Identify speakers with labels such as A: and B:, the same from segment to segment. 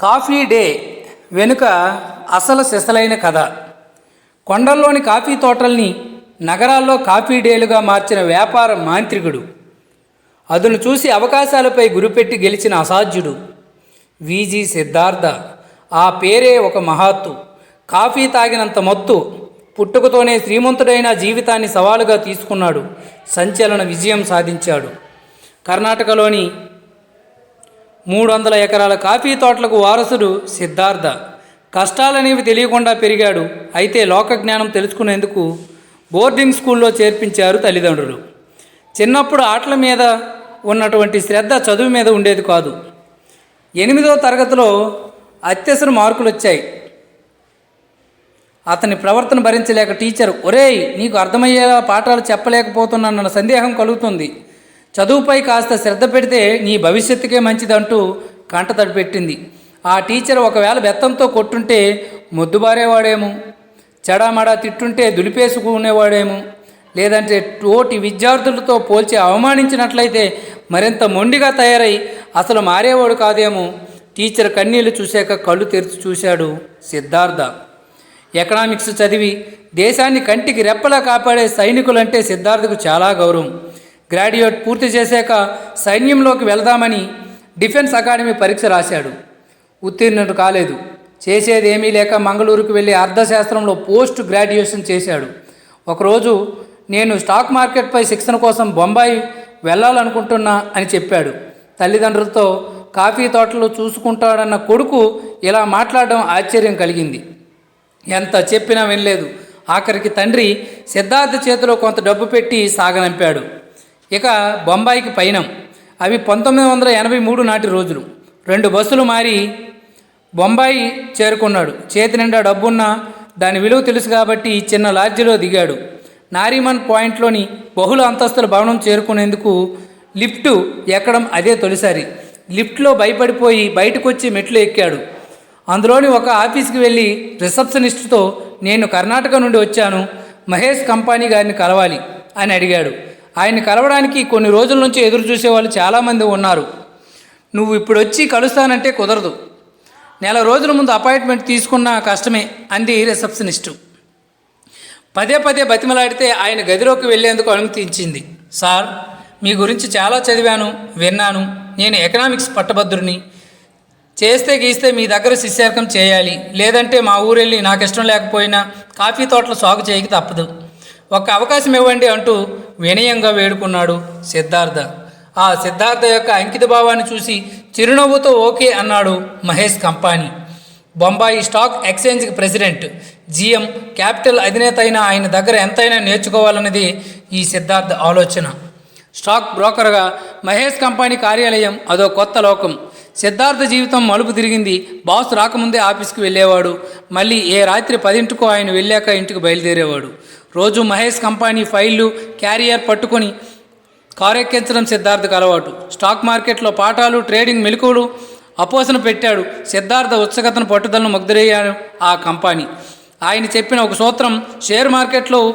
A: Coffee day వెనుక అసలు సిసలైన కథ. కొండల్లోని కాఫీ తోటల్ని నగరాల్లో కాఫీ డేలుగా మార్చిన వ్యాపార మాంత్రికుడు. అదును చూసి అవకాశాలపై గురిపెట్టి గెలిచిన అసాధ్యుడు. విజి సిద్ధార్థ. ఆ పేరే ఒక మహాత్తు. కాఫీ తాగినంత మత్తు పుట్టుకతోనే శ్రీమంతుడైన జీవితాన్ని సవాలుగా తీసుకున్నాడు. సంచలన విజయం సాధించాడు. కర్ణాటకలోని మూడు వందల ఎకరాల కాఫీ తోటలకు వారసుడు సిద్ధార్థ. కష్టాలనేవి తెలియకుండా పెరిగాడు. అయితే లోక జ్ఞానం తెలుసుకునేందుకు బోర్డింగ్ స్కూల్లో చేర్పించారు తల్లిదండ్రులు. చిన్నప్పుడు ఆటల మీద ఉన్నటువంటి శ్రద్ధ చదువు మీద ఉండేది కాదు. ఎనిమిదో తరగతిలో అత్యవసర మార్కులు వచ్చాయి అతని ప్రవర్తన భరించలేక టీచర్ ఒరేయ్ నీకు అర్థమయ్యేలా పాఠాలు చెప్పలేకపోతున్నానన్న సందేహం కలుగుతుంది. చదువుపై కాస్త శ్రద్ధ పెడితే నీ భవిష్యత్తుకే మంచిదంటూ కంటతడి పెట్టింది ఆ టీచర్ ఒకవేళ బెత్తంతో కొట్టుంటే మొద్దుబారేవాడేమో. చెడామడా తిట్టుంటే దులిపేసుకునేవాడేమో. లేదంటే తోటి విద్యార్థులతో పోల్చి అవమానించినట్లయితే మరింత మొండిగా తయారై అసలు మారేవాడు కాదేమో. టీచర్ కన్నీళ్ళు చూశాక కళ్ళు తెరిచి చూశాడు సిద్ధార్థ. ఎకనామిక్స్ చదివి దేశాన్ని కంటికి రెప్పలా కాపాడే సైనికులంటే సిద్ధార్థకు చాలా గౌరవం. గ్రాడ్యుయేట్ పూర్తి చేశాక సైన్యంలోకి వెళదామని డిఫెన్స్ అకాడమీ పరీక్ష రాశాడు. ఉత్తీర్ణుడు కాలేదు. చేసేది ఏమీ లేక మంగళూరుకు వెళ్ళి అర్థశాస్త్రంలో పోస్ట్ గ్రాడ్యుయేషన్ చేశాడు. ఒకరోజు నేను స్టాక్ మార్కెట్పై శిక్షణ కోసం బొంబాయి వెళ్ళాలనుకుంటున్నా అని చెప్పాడు. తల్లిదండ్రులతో కాఫీ తోటలు చూసుకుంటాడన్న కొడుకు ఇలా మాట్లాడడం ఆశ్చర్యం కలిగింది. ఎంత చెప్పినా వినలేదు. ఆఖరికి తండ్రి సిద్ధార్థ చేతిలో కొంత డబ్బు పెట్టి సాగనంపాడు. ఇక బొంబాయికి పయనం. అవి పంతొమ్మిది వందల ఎనభై మూడు నాటి రోజులు. రెండు బస్సులు మారి బొంబాయి చేరుకున్నాడు. చేతి నిండా డబ్బున్నా దాని విలువ తెలుసు కాబట్టి చిన్న లాడ్జిలో దిగాడు. నారీమన్ పాయింట్లోని బహుళ అంతస్తుల భవనం చేరుకునేందుకు లిఫ్ట్ ఎక్కడం అదే తొలిసారి. లిఫ్ట్లో భయపడిపోయి బయటకు వచ్చి మెట్లు ఎక్కాడు. అందులోని ఒక ఆఫీస్కి వెళ్ళి రిసెప్షనిస్ట్తో నేను కర్ణాటక నుండి వచ్చాను. మహేష్ కంపానీ గారిని కలవాలి అని అడిగాడు. ఆయన్ని కలవడానికి కొన్ని రోజుల నుంచి ఎదురు చూసేవాళ్ళు చాలామంది ఉన్నారు. నువ్వు ఇప్పుడు వచ్చి కలుస్తానంటే కుదరదు. నెల రోజుల ముందు అపాయింట్మెంట్ తీసుకున్న కష్టమే అంది రిసెప్షనిస్టు. పదే పదే బతిమలాడితే ఆయన గదిలోకి వెళ్ళేందుకు అనుమతించింది. సార్ మీ గురించి చాలా చదివాను విన్నాను. నేను ఎకనామిక్స్ పట్టభద్రుని. చేస్తే గీస్తే మీ దగ్గర శిష్యార్కం చేయాలి. లేదంటే మా ఊరెళ్ళి నాకు ఇష్టం లేకపోయినా కాఫీ తోటలు సాగు చేయక తప్పదు. ఒక్క అవకాశం ఇవ్వండి అంటూ వినయంగా వేడుకున్నాడు సిద్ధార్థ. ఆ సిద్ధార్థ యొక్క అంకిత భావాన్ని చూసి చిరునవ్వుతో ఓకే అన్నాడు మహేష్ కంపానీ. బొంబాయి స్టాక్ ఎక్స్చేంజ్కి ప్రెసిడెంట్ జిఎం క్యాపిటల్ అధినేత అయిన ఆయన దగ్గర ఎంతైనా నేర్చుకోవాలన్నది ఈ సిద్ధార్థ ఆలోచన. స్టాక్ బ్రోకర్గా మహేష్ కంపెనీ కార్యాలయం అదో కొత్త లోకం. సిద్ధార్థ జీవితం మలుపు తిరిగింది. బాస్ రాకముందే ఆఫీస్కి వెళ్ళేవాడు. మళ్ళీ ఏ రాత్రి పదింటికో ఆయన వెళ్ళాక ఇంటికి బయలుదేరేవాడు. రోజు మహేష్ కంపెనీ ఫైళ్ళు క్యారియర్ పట్టుకొని కారెక్కించడం సిద్ధార్థకు అలవాటు. స్టాక్ మార్కెట్లో పాఠాలు ట్రేడింగ్ మెలకువలు అపోసన పెట్టాడు. సిద్ధార్థ ఉత్సుకతను పట్టుదలను ముగ్ధరయ్యాడు ఆ కంపెనీ. ఆయన చెప్పిన ఒక సూత్రం షేర్ మార్కెట్లో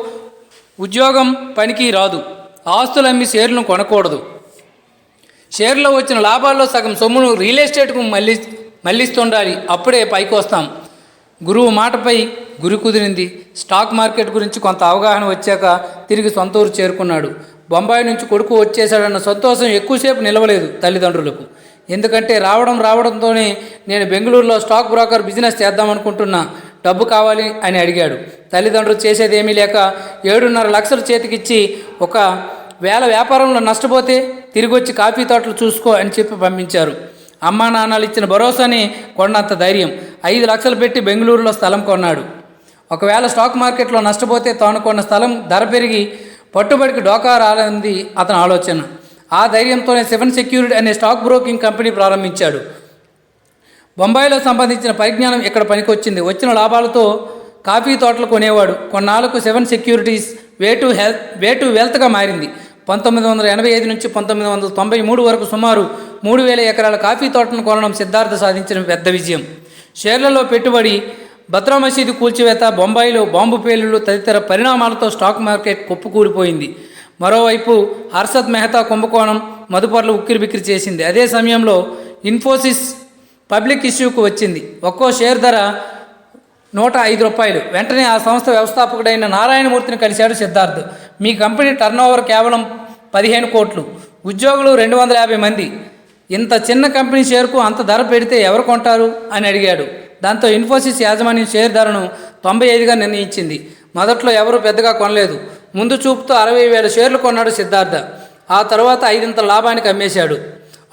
A: ఉద్యోగం పనికి రాదు. ఆస్తులు అమ్మి షేర్లను కొనకూడదు. షేర్లో వచ్చిన లాభాల్లో సగం సొమ్మును రియల్ ఎస్టేట్కు మళ్ళీ మళ్ళిస్తుండాలి. అప్పుడే పైకి వస్తాం గురువు మాటపై గురి కుదిరింది. స్టాక్ మార్కెట్ గురించి కొంత అవగాహన వచ్చాక తిరిగి సొంత ఊరు చేరుకున్నాడు. బొంబాయి నుంచి కొడుకు వచ్చేసాడన్న సంతోషం ఎక్కువసేపు నిలవలేదు తల్లిదండ్రులకు. ఎందుకంటే రావడం రావడంతోనే నేను బెంగళూరులో స్టాక్ బ్రోకర్ బిజినెస్ చేద్దామనుకుంటున్నా డబ్బు కావాలి అని అడిగాడు. తల్లిదండ్రులు చేసేదేమీ లేక ఏడున్నర లక్షలు చేతికిచ్చి ఒక వేల వ్యాపారంలో నష్టపోతే తిరిగి వచ్చి కాఫీ తోటలు చూసుకో అని చెప్పి పంపించారు. అమ్మా నాన్నలు ఇచ్చిన భరోసాని కొన్నంత ధైర్యం. ఐదు లక్షలు పెట్టి బెంగళూరులో స్థలం కొన్నాడు. ఒకవేళ స్టాక్ మార్కెట్లో నష్టపోతే తాను కొన్న స్థలం ధర పెరిగి పట్టుబడికి డోకా రాలని అతని ఆలోచన. ఆ ధైర్యంతోనే సెవెన్ సెక్యూరిటీ అనే స్టాక్ బ్రోకింగ్ కంపెనీ ప్రారంభించాడు. బొంబాయిలో సంబంధించిన పరిజ్ఞానం ఇక్కడ పనికొచ్చింది. వచ్చిన లాభాలతో కాఫీ తోటలు కొనేవాడు. కొన్నాళ్ళకు seven securities way to health way to వెల్త్గా మారింది. పంతొమ్మిది వందల ఎనభై ఐదు నుంచి పంతొమ్మిది వందల తొంభై మూడు వరకు సుమారు మూడు వేల ఎకరాల కాఫీ తోటను కొనడం సిద్ధార్థ సాధించిన పెద్ద విజయం. షేర్లలో పెట్టుబడి భద్రా మసీదు కూల్చివేత బొంబాయిలో బాంబు పేలుళ్ళు తదితర పరిణామాలతో స్టాక్ మార్కెట్ కుప్పకూలిపోయింది. మరోవైపు హర్షద్ మెహతా కుంభకోణం మదుపర్లు ఉక్కిరి బిక్కిరి చేసింది. అదే సమయంలో ఇన్ఫోసిస్ పబ్లిక్ ఇష్యూకు వచ్చింది. ఒక్కో షేర్ ధర నూట ఐదు రూపాయలు. వెంటనే ఆ సంస్థ వ్యవస్థాపకుడైన నారాయణమూర్తిని కలిశాడు సిద్ధార్థ్. మీ కంపెనీ టర్నోవర్ కేవలం పదిహేను కోట్లు. ఉద్యోగులు రెండు వందల యాభై మంది. ఇంత చిన్న కంపెనీ షేర్కు అంత ధర పెడితే ఎవరు కొంటారు? అని అడిగాడు. దాంతో ఇన్ఫోసిస్ యాజమాన్యం షేర్ ధరను తొంభై ఐదుగా నిర్ణయించింది. మొదట్లో ఎవరు పెద్దగా కొనలేదు. ముందు చూపుతో అరవై వేల షేర్లు కొన్నాడు సిద్ధార్థ. ఆ తర్వాత ఐదింత లాభానికి అమ్మేశాడు.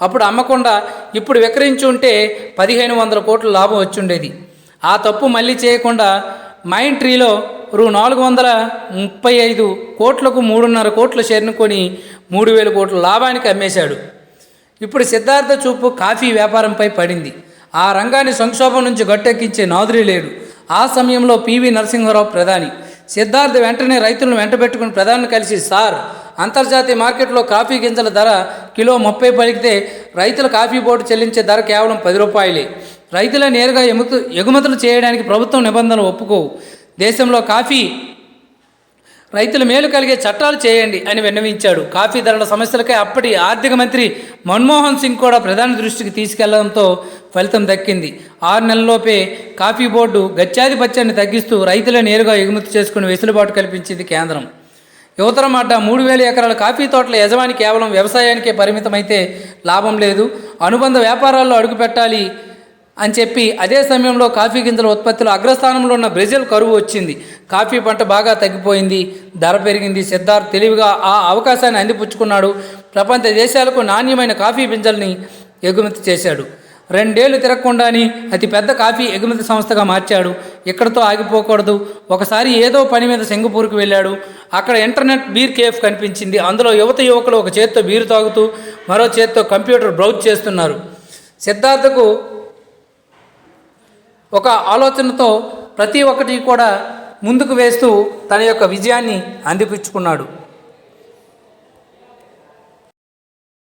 A: అప్పుడు అమ్మకుండా ఇప్పుడు విక్రయించి ఉంటే పదిహేను వందల కోట్ల లాభం వచ్చుండేది. ఆ తప్పు మళ్ళీ చేయకుండా మైండ్ ట్రీలో రూ నాలుగు వందల ముప్పై ఐదు కోట్లకు మూడున్నర కోట్ల షేర్ను కొని మూడు వేల కోట్ల లాభానికి అమ్మేశాడు. ఇప్పుడు సిద్ధార్థ చూపు కాఫీ వ్యాపారంపై పడింది. ఆ రంగాన్ని సంక్షోభం నుంచి గట్టెక్కించే నాదురి లేడు. ఆ సమయంలో పివి నరసింహారావు ప్రధాని. సిద్ధార్థ వెంటనే రైతులను వెంటబెట్టుకుని ప్రధాని కలిసి సార్ అంతర్జాతీయ మార్కెట్లో కాఫీ గింజల ధర కిలో ముప్పై పలికితే రైతుల కాఫీ బోర్డు చెల్లించే ధర కేవలం పది రూపాయలే. రైతుల నేరుగా ఎముతు ఎగుమతులు చేయడానికి ప్రభుత్వం నిబంధనలు ఒప్పుకోవు. దేశంలో కాఫీ రైతుల మేలు కలిగే చట్టాలు చేయండి అని విన్నవించాడు. కాఫీ ధరల సమస్యలకై అప్పటి ఆర్థిక మంత్రి మన్మోహన్ సింగ్ కూడా ప్రధాని దృష్టికి తీసుకెళ్ళడంతో ఫలితం దక్కింది. ఆరు నెలల్లోపే కాఫీ బోర్డు గత్యాధిపత్యాన్ని తగ్గిస్తూ రైతులే నేరుగా ఎగుమతి చేసుకుని వెసులుబాటు కల్పించింది కేంద్రం. యువతరం అడ్డ మూడు వేల ఎకరాల కాఫీ తోటల యజమాని కేవలం వ్యవసాయానికే పరిమితమైతే లాభం లేదు. అనుబంధ వ్యాపారాల్లో అడుగుపెట్టాలి అని చెప్పి అదే సమయంలో కాఫీ గింజల ఉత్పత్తిలో అగ్రస్థానంలో ఉన్న బ్రెజిల్ కరువు వచ్చింది. కాఫీ పంట బాగా తగ్గిపోయింది. ధర పెరిగింది. సిద్ధార్థ్ తెలివిగా ఆ అవకాశాన్ని అందిపుచ్చుకున్నాడు. ప్రపంచ దేశాలకు నాణ్యమైన కాఫీ గింజల్ని ఎగుమతి చేశాడు. రెండేళ్ళు తిరగకుండానే అతి పెద్ద కాఫీ ఎగుమతి సంస్థగా మార్చాడు. ఇక్కడతో ఆగిపోకూడదు. ఒకసారి ఏదో పని మీద సింగపూర్కి వెళ్ళాడు. అక్కడ ఇంటర్నెట్ బీర్ కేఫ్ కనిపించింది. అందులో యువత యువకులు ఒక చేత్తో బీరు తాగుతూ మరో చేత్తో కంప్యూటర్ బ్రౌజ్ చేస్తున్నారు. సిద్ధార్థకు ఒక ఆలోచనతో ప్రతి ఒక్కటి కూడా ముందుకు వేస్తూ తన యొక్క విజయాన్ని అందిపుచ్చుకున్నాడు.